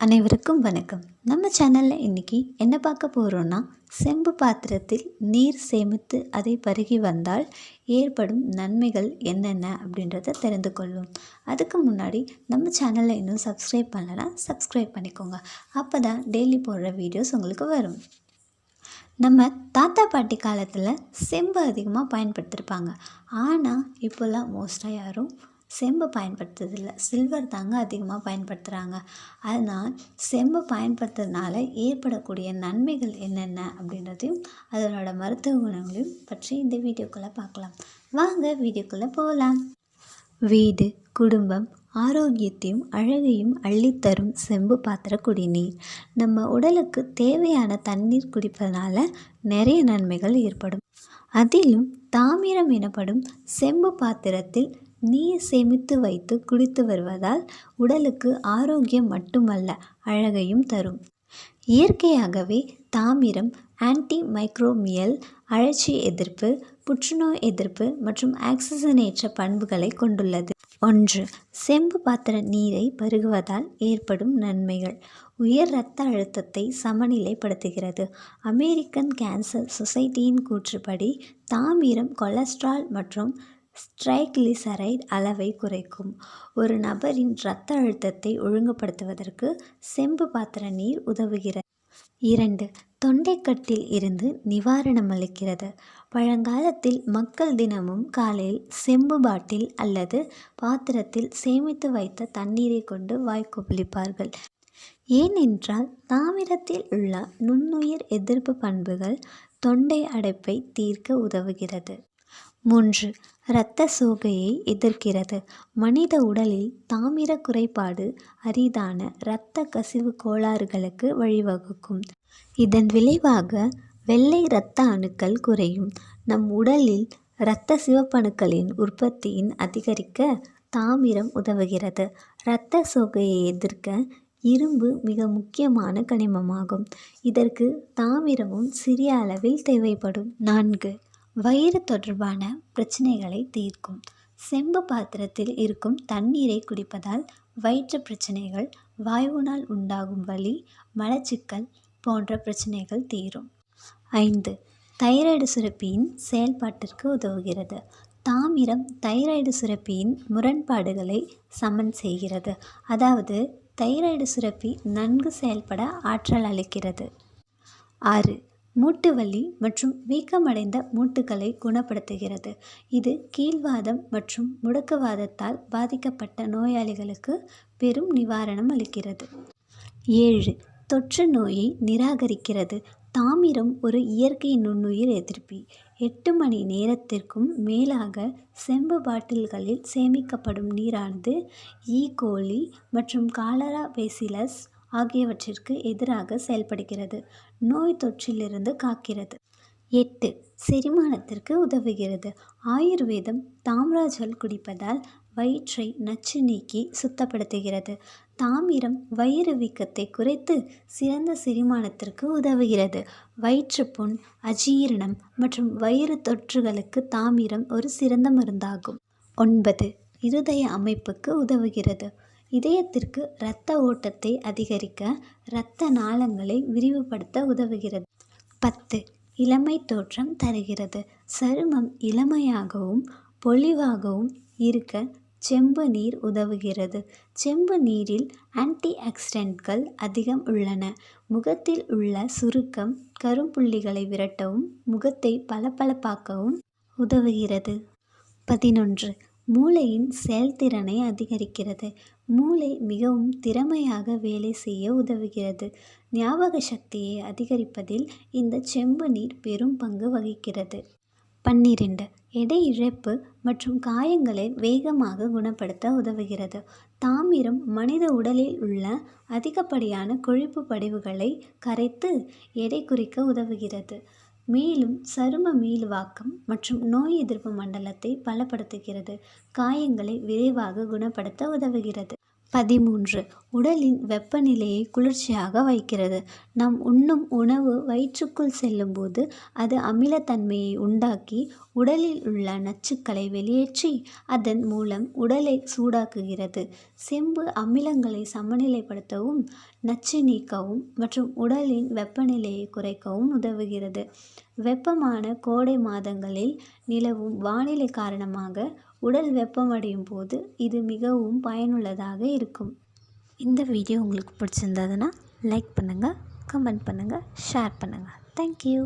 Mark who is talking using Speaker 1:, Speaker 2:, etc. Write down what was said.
Speaker 1: அனைவருக்கும் வணக்கம். நம்ம சேனலில் இன்றைக்கி என்ன பார்க்க போகிறோன்னா செம்பு பாத்திரத்தில் நீர் சேமித்து அதை பருகி வந்தால் ஏற்படும் நன்மைகள் என்னென்ன அப்படின்றத தெரிந்து கொள்வோம். அதுக்கு முன்னாடி நம்ம சேனலில் இன்னும் சப்ஸ்கிரைப் பண்ணலைன்னா சப்ஸ்கிரைப் பண்ணிக்கோங்க. அப்போ தான் டெய்லி போடுற வீடியோஸ் உங்களுக்கு வரும். நம்ம தாத்தா பாட்டி காலத்தில் செம்பு அதிகமாக பயன்படுத்தியிருப்பாங்க ஆனால் இப்போல்லாம் மோஸ்ட்டாக யாரும் செம்பு பயன்படுத்துறதில்ல. சில்வர் தாங்க அதிகமாக பயன்படுத்துகிறாங்க அதனால் செம்பு பயன்படுத்துறதுனால ஏற்படக்கூடிய நன்மைகள் என்னென்ன அப்படின்றதையும் அதனோட மருத்துவ குணங்களையும் பற்றி இந்த வீடியோக்குள்ளே பார்க்கலாம். வாங்க வீடியோக்குள்ளே போகலாம். வீடு குடும்பம் ஆரோக்கியத்தையும் அழகையும் அள்ளித்தரும் செம்பு பாத்திர குடிநீர். நம்ம உடலுக்கு தேவையான தண்ணீர் குடிப்பதனால நிறைய நன்மைகள் ஏற்படும். அதிலும் தாமிரம் எனப்படும் செம்பு பாத்திரத்தில் நீர் சேமித்து வைத்து குடித்து வருவதால் உடலுக்கு ஆரோக்கியம் மட்டுமல்ல அழகையும் தரும். இயற்கையாகவே தாமிரம் ஆன்டி மைக்ரோமியல் அழற்சி எதிர்ப்பு புற்றுநோய் எதிர்ப்பு மற்றும் ஆக்சிஜனேற்ற பண்புகளை கொண்டுள்ளது. ஒன்று செம்பு பாத்திர நீரை பருகுவதால் ஏற்படும் நன்மைகள். உயர் இரத்த அழுத்தத்தை சமநிலைப்படுத்துகிறது. அமெரிக்கன் கேன்சர் சொசைட்டியின் கூற்றுப்படி தாமிரம் கொலஸ்ட்ரால் மற்றும் ஸ்ட்ரைக்ளிசரைட் அளவை குறைக்கும். ஒரு நபரின் இரத்த அழுத்தத்தை ஒழுங்குபடுத்துவதற்கு செம்பு பாத்திர நீர் உதவுகிறது. இரண்டு தொண்டைக்கட்டில் இருந்து நிவாரணம் அளிக்கிறது. பழங்காலத்தில் மக்கள் தினமும் காலையில் செம்பு பாட்டில் அல்லது பாத்திரத்தில் சேமித்து வைத்த தண்ணீரை கொண்டு வாய்க்குப்பிளிப்பார்கள் ஏனென்றால் தாமிரத்தில் உள்ள நுண்ணுயிர் எதிர்ப்பு பண்புகள் தொண்டை அடைப்பை தீர்க்க உதவுகிறது. மூன்று. இரத்த சோகையை எதிர்க்கிறது. மனித உடலில் தாமிர குறைபாடு அரிதான இரத்த கசிவு கோளாறுகளுக்கு வழிவகுக்கும். இதன் விளைவாக வெள்ளை இரத்த அணுக்கள் குறையும். நம் உடலில் இரத்த சிவப்பணுக்களின் உற்பத்தியின் அதிகரிக்க தாமிரம் உதவுகிறது. இரத்த சோகையை எதிர்க்க இரும்பு மிக முக்கியமான கனிமமாகும். இதற்கு தாமிரமும் சிறிய அளவில் தேவைப்படும். நான்கு. வயிறு தொடர்பான பிரச்சனைகளை தீர்க்கும். செம்பு பாத்திரத்தில் இருக்கும் தண்ணீரை குடிப்பதால் வயிற்று பிரச்சனைகள் வாயுவினால் உண்டாகும் வலி மலச்சிக்கல் போன்ற பிரச்சனைகள் தீரும். ஐந்து தைராய்டு சுரப்பியின் செயல்பாட்டிற்கு உதவுகிறது. தாமிரம் தைராய்டு சுரப்பியின் முரண்பாடுகளை சமன் செய்கிறது. அதாவது தைராய்டு சுரப்பி நன்கு செயல்பட ஆற்றல் அளிக்கிறது. ஆறு மூட்டு வலி மற்றும் வீக்கமடைந்த மூட்டுகளை குணப்படுத்துகிறது. இது கீழ்வாதம் மற்றும் முடக்குவாதத்தால் பாதிக்கப்பட்ட நோயாளிகளுக்கு பெரும் நிவாரணம் அளிக்கிறது. ஏழு. தொற்று நோயை நிராகரிக்கிறது. தாமிரம் ஒரு இயற்கை நுண்ணுயிர் எதிர்ப்பி. எட்டு மணி நேரத்திற்கும் மேலாக செம்பு பாட்டில்களில் சேமிக்கப்படும் நீரானது ஈ. கோலி மற்றும் காலரா பேசிலஸ் ஆகியவற்றிற்கு எதிராக செயல்படுகிறது. நோய் தொற்றிலிருந்து காக்கிறது. எட்டு. செரிமானத்திற்கு உதவுகிறது. ஆயுர்வேதம் தாம்ராஜல் குடிப்பதால் வயிற்றை நச்சு நீக்கி சுத்தப்படுத்துகிறது. தாமிரம் வயிறு வீக்கத்தை குறைத்து சிறந்த செரிமானத்திற்கு உதவுகிறது. வயிற்றுப்புண் அஜீரணம் மற்றும் வயிறு தொற்றுகளுக்கு தாமிரம் ஒரு சிறந்த மருந்தாகும். ஒன்பது. இருதய அமைப்புக்கு உதவுகிறது. இதயத்திற்கு இரத்த ஓட்டத்தை அதிகரிக்க இரத்த நாளங்களை விரிவுபடுத்த உதவுகிறது. பத்து. இளமை தோற்றம் தருகிறது. சருமம் இளமையாகவும் பொலிவாகவும் இருக்க செம்பு நீர் உதவுகிறது. செம்பு நீரில் ஆன்டி ஆக்சிடென்ட்கள் அதிகம் உள்ளன. முகத்தில் உள்ள சுருக்கம் கரும்புள்ளிகளை விரட்டவும் முகத்தை பளபளப்பாக்கவும் உதவுகிறது. பதினொன்று. மூளையின் செயல்திறனை அதிகரிக்கிறது. மூளை மிகவும் திறமையாக வேலை செய்ய உதவுகிறது. ஞாபக சக்தியை அதிகரிப்பதில் இந்த செம்பு நீர் பெரும் பங்கு வகிக்கிறது. பன்னிரெண்டு. எடை இழப்பு மற்றும் காயங்களை வேகமாக குணப்படுத்த உதவுகிறது. தாமிரம் மனித உடலில் உள்ள அதிகப்படியான கொழுப்பு படிவுகளை கரைத்து எடை குறிக்க உதவுகிறது. மேலும் சரும மீள்வாக்கம் மற்றும் நோய் எதிர்ப்பு மண்டலத்தை பலப்படுத்துகிறது. காயங்களை விரைவாக குணப்படுத்த உதவுகிறது. பதிமூன்று. உடலின் வெப்பநிலையை குளிர்ச்சியாக வைக்கிறது. நாம் உண்ணும் உணவு வயிற்றுக்குள் செல்லும்போது அது அமிலத்தன்மையை உண்டாக்கி உடலில் உள்ள நச்சுக்களை வெளியேற்றி அதன் மூலம் உடலை சூடாக்குகிறது. செம்பு அமிலங்களை சமநிலைப்படுத்தவும் நச்சு நீக்கவும் மற்றும் உடலின் வெப்பநிலையை குறைக்கவும் உதவுகிறது. வெப்பமான கோடை மாதங்களில் நிலவும் வானிலை காரணமாக உடல் வெப்பமடையும் போது இது மிகவும் பயனுள்ளதாக இருக்கும். இந்த வீடியோ உங்களுக்கு பிடிச்சிருந்ததுன்னா லைக் பண்ணுங்கள் கமெண்ட் பண்ணுங்கள் ஷேர் பண்ணுங்கள் தேங்க்யூ